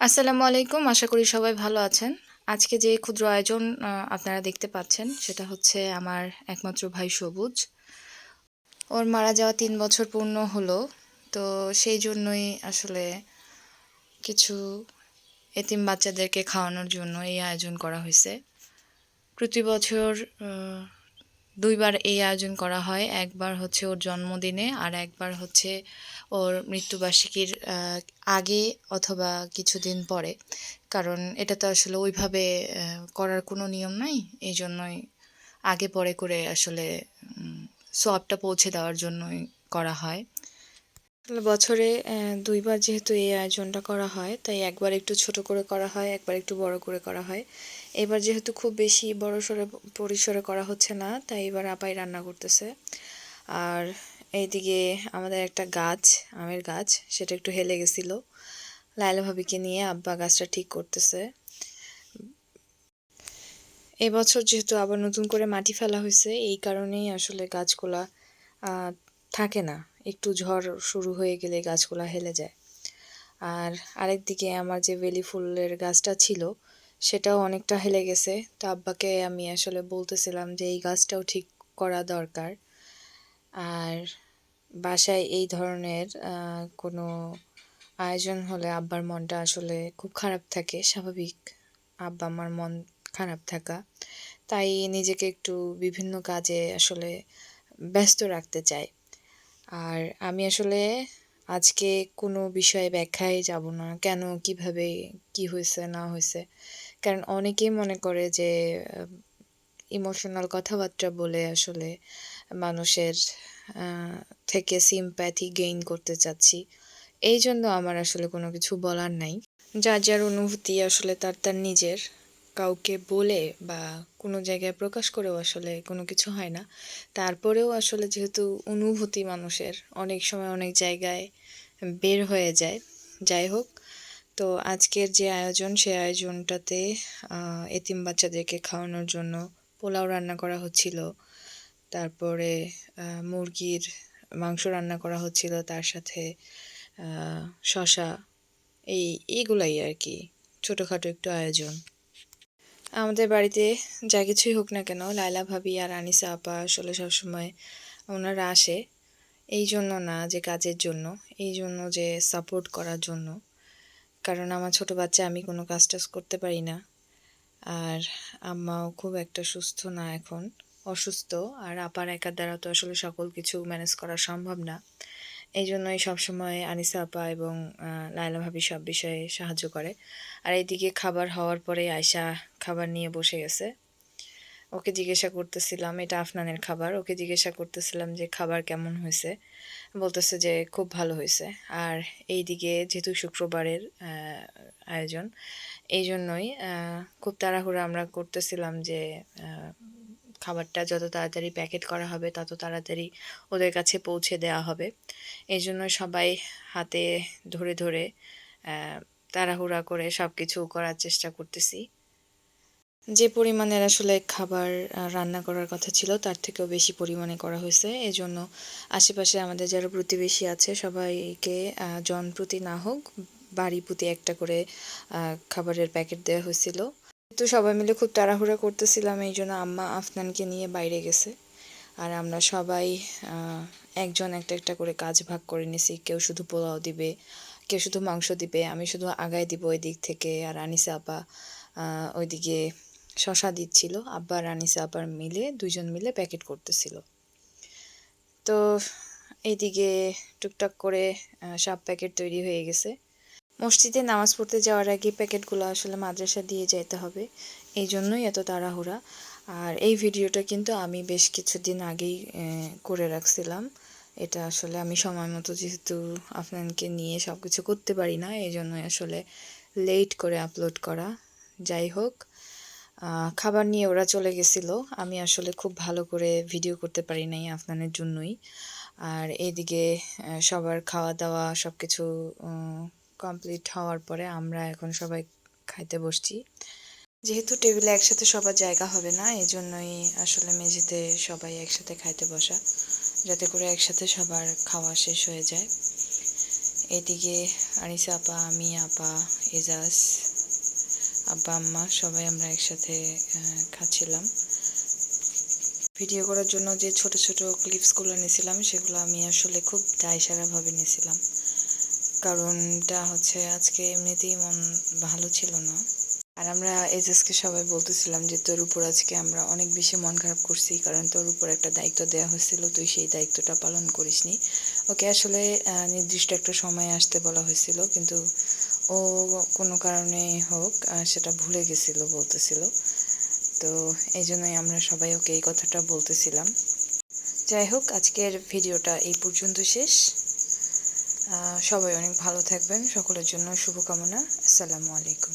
আসসালামু আলাইকুম, আশা করি সবাই ভালো আছেন। আজকে যে ক্ষুদ্র আয়োজন আপনারা দেখতে পাচ্ছেন, সেটা হচ্ছে আমার একমাত্র ভাই সবুজ। ওর মারা যাওয়া তিন বছর পূর্ণ হলো, তো সেই জন্যই আসলে কিছু এতিম বাচ্চাদেরকে খাওয়ানোর জন্য এই আয়োজন করা হয়েছে। প্রতি বছর দুইবার এই আয়োজন করা হয়। একবার হচ্ছে ওর জন্মদিনে আর একবার হচ্ছে ওর মৃত্যুবার্ষিকীর আগে অথবা কিছুদিন পরে। কারণ এটা তো আসলে ওইভাবে করার কোনো নিয়ম নাই। এই জন্যই আগে পরে করে আসলে সোয়াবটা পৌঁছে দেওয়ার জন্যই করা হয়। বছরে দুইবার যেহেতু এই আয়োজনটা করা হয়, তাই একবার একটু ছোট করে করা হয়, একবার একটু বড় করে করা হয়। এবার যেহেতু খুব বেশি বড় সড়ে পরিসরে করা হচ্ছে না, তাই এবার আপাই রান্না করতেছে। আর এইদিকে আমাদের একটা গাছ, আমের গাছ, সেটা একটু হেলে গেছিল। লাইলা ভাবিকে নিয়ে আব্বা গাছটা ঠিক করতেছে। এবছর যেহেতু আবার নতুন করে মাটি ফেলা হয়েছে, এই কারণেই আসলে গাছগুলা থাকে না। একটু ঝড় শুরু হয়ে গেলে গাছগুলা হেলে যায়। আর আরেকদিকে আমার যে বেলি ফুলের গাছটা ছিল সেটাও অনেকটা হেলে গেছে। তো আব্বাকে আমি আসলে বলতেছিলাম যে, এই গাছটাও ঠিক করা দরকার। আর বাসায় এই ধরনের কোনো আয়োজন হলে আব্বার মনটা আসলে খুব খারাপ থাকে, স্বাভাবিক। আব্বা আমার মন খারাপ থাকা। তাই নিজেকে একটু বিভিন্ন কাজে আসলে ব্যস্ত রাখতে চাই। আর আমি আসলে আজকে কোনো বিষয়ে ব্যাখ্যায় যাব না। কেন, কীভাবে, কি হয়েছে, না হয়েছে? কারণ অনেকেই মনে করে যে ইমোশনাল কথাবার্তা বলে আসলে মানুষের থেকে সিম্প্যাথি গেইন করতে চাচ্ছি। এই জন্য আমার আসলে কোনো কিছু বলার নাই। যার যার অনুভূতি আসলে তার তার নিজের। কাউকে বলে বা কোনো জায়গায় প্রকাশ করেও আসলে কোনো কিছু হয় না। তারপরেও আসলে যেহেতু অনুভূতি মানুষের, অনেক সময় অনেক জায়গায় বের হয়ে যায়। যাই হোক তো আজকের যে আয়োজন সেই আয়োজনটাতে এতিম বাচ্চাদেরকে খাওয়ানোর জন্য পোলাও রান্না করা হচ্ছিল। তারপরে মুরগির মাংস রান্না করা হচ্ছিল, তার সাথে শশা এই, এইগুলাই আর কি, ছোটোখাটো একটু আয়োজন। আমাদের বাড়িতে যা কিছুই হোক না কেন, লায়লা ভাবি আর আনিসা আপা আসলে সবসময় ওনারা আসে। এই জন্য না, যে কাজের জন্য, এই জন্য যে সাপোর্ট করার জন্য। কারণ আমার ছোট বাচ্চা, আমি কোনো কাজ টাজ করতে পারি না। আর আম্মাও খুব একটা সুস্থ না এখন, অসুস্থ। আর আপার একার দ্বারা তো আসলে সকল কিছু ম্যানেজ করা সম্ভব না। এই জন্যই সবসময় আনিসা আপা এবং লাইলা লায়লা ভাবি সব বিষয়ে সাহায্য করে। আর এইদিকে খাবার হওয়ার পরে আয়সা খাবার নিয়ে বসে গেছে। ওকে জিজ্ঞাসা করতেছিলাম, এটা আফনানের খাবার? ওকে জিজ্ঞাসা করতেছিলাম যে, খাবার কেমন হয়েছে? বলতেছে যে, খুব ভালো হয়েছে। আর এইদিকে যেহেতু শুক্রবারের আয়োজন এই জন্যই খুব তাড়াহুড়ো আমরা করতেছিলাম যে খাবারটা যত তাড়াতাড়ি প্যাকেট করা হবে, তত তাড়াতাড়ি ওদের কাছে পৌঁছে দেওয়া হবে। এই জন্য সবাই হাতে ধরে ধরে তাড়াহুড়া করে সব কিছু করার চেষ্টা করতেছি। যে পরিমাণের আসলে খাবার রান্না করার কথা ছিল তার থেকেও বেশি পরিমাণে করা হয়েছে। এজন্য আশেপাশে আমাদের যারা প্রতিবেশী আছে সবাইকে আহ, জন প্রতি না হোক বাড়ি প্রতি একটা করে খাবারের প্যাকেট দেওয়া হয়েছিল। তো সবাই মিলে খুব তাড়াহুড়া করতেছিলাম এই জন্য আম্মা আফনানকে নিয়ে বাইরে গেছে। আর আমরা সবাই একজন একটা একটা করে কাজ ভাগ করে নিছি। কেউ শুধু পোলাও দিবে কেউ শুধু মাংস দিবে আমি শুধু আগায় দিব ওই দিক থেকে। আর আনিসা আপা ওইদিকে শশা দিচ্ছিল, আব্বা আর আনিসা আবার মিলে দুজন মিলে প্যাকেট করতেছিল। তো এইদিকে টুকটাক করে সব প্যাকেট তৈরি হয়ে গেছে। মসজিদে নামাজ পড়তে যাওয়ার আগে প্যাকেটগুলো আসলে মাদ্রাসা দিয়ে যেতে হবে, এই জন্যই এত তাড়াহুড়া। আর এই ভিডিওটা কিন্তু আমি বেশ কিছুদিন আগেই করে রাখছিলাম। এটা আসলে আমি সময় মতো যেহেতু আপনাকে নিয়ে সব কিছু করতে পারি না, এই জন্যই আসলে লেট করে আপলোড করা। যাই হোক খাবার নিয়ে ওরা চলে গেছিল। আমি আসলে খুব ভালো করে ভিডিও করতে পারি নাই আপনাদের জন্যই। আর এইদিকে আহ, সবার খাওয়া দাওয়া সব কিছু কমপ্লিট হওয়ার পরে আমরা এখন সবাই খাইতে বসছি। যেহেতু টেবিলে একসাথে সবার জায়গা হবে না এই জন্যই আসলে মেঝেতে সবাই একসাথে খাইতে বসা যাতে করে একসাথে সবার খাওয়া শেষ হয়ে যায়। এদিকে আনিসা আপা আমি আপা এজাজ আব্বা, আম্মা সবাই আমরা একসাথে খাচ্ছিলাম। ভিডিও করার জন্য যে ছোট ছোট ক্লিপসগুলো নিয়েছিলাম, সেগুলো আমি আসলে খুব দায়সারাভাবে নিয়েছিলাম। কারণটা হচ্ছে আজকে এমনিতেই মন ভালো ছিল না। আর আমরা এজেসকে সবাই বলতেছিলাম যে, তোর উপর আজকে আমরা অনেক বেশি মন খারাপ করছি, কারণ তোর উপর একটা দায়িত্ব দেওয়া হয়েছিল, তুই সেই দায়িত্বটা পালন করিসনি। ওকে আসলে নির্দিষ্ট একটা সময় আসতে বলা হয়েছিল, কিন্তু ও কোনো কারণে হোক সেটা ভুলে গেছিল, বলতেছিল। তো এই জন্যই আমরা সবাই ওকে এই কথাটা বলতেছিলাম। যাই হোক, আজকের ভিডিওটা এই পর্যন্ত শেষ। সবাই অনেক ভালো থাকবেন। সকলের জন্য শুভকামনা। আসসালামু আলাইকুম।